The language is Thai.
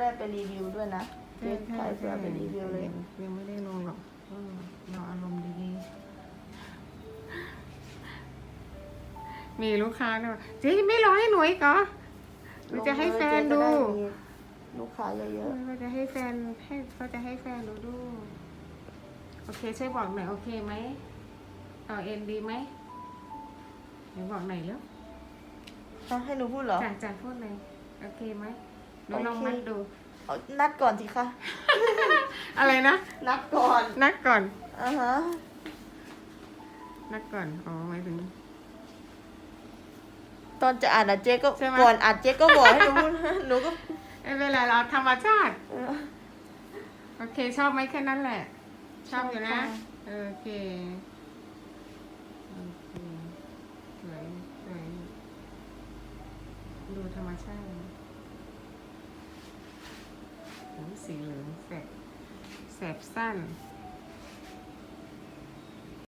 ได้ไปรีวิวด้วยนะเจ๊ขายเสื้อไปรีวิวเลย ยังไม่ได้ลงหรอกเออเราอารมณ์ดีๆมีลูกค้าเนี่ยบอกเจ๊ไม่รอให้หนูอีกเหรอหนูจะให้แฟนดูเจ๊จะไมีลูกค้าเยอะก็จะให้แฟนให้ก็จะให้แฟนดูดู โอเคช่วยบอกหน่อยโอเคไหมต่อเอ็นดีไหมเดี๋ยวบอกหน่อยแล้วๆต้องให้หนูพูดเหรอจ่าจ่าพูดเลยโอเคไหม หนูลองโอเคมัดดู เอานัดก่อนสิคะ อะไรนะ นัดก่อน นัดก่อน อ่าฮะ นัดก่อน อ๋อหมายถึง ตอนจะอ่านอะเจ๊ก็ ใช่ไหม ก่อนอ่านเจ๊ก็บอกให้หนูพูดหนูก็ไม่เป็นไรเราธรรมชาติ เออ โอเค ชอบไหมแค่นั้นแหละ ชอบอยู่นะชอบค่ะโอเคโอเคสวยสวยดูธรรมชาติโอ้ย สีเหลืองแสบแสบสั้น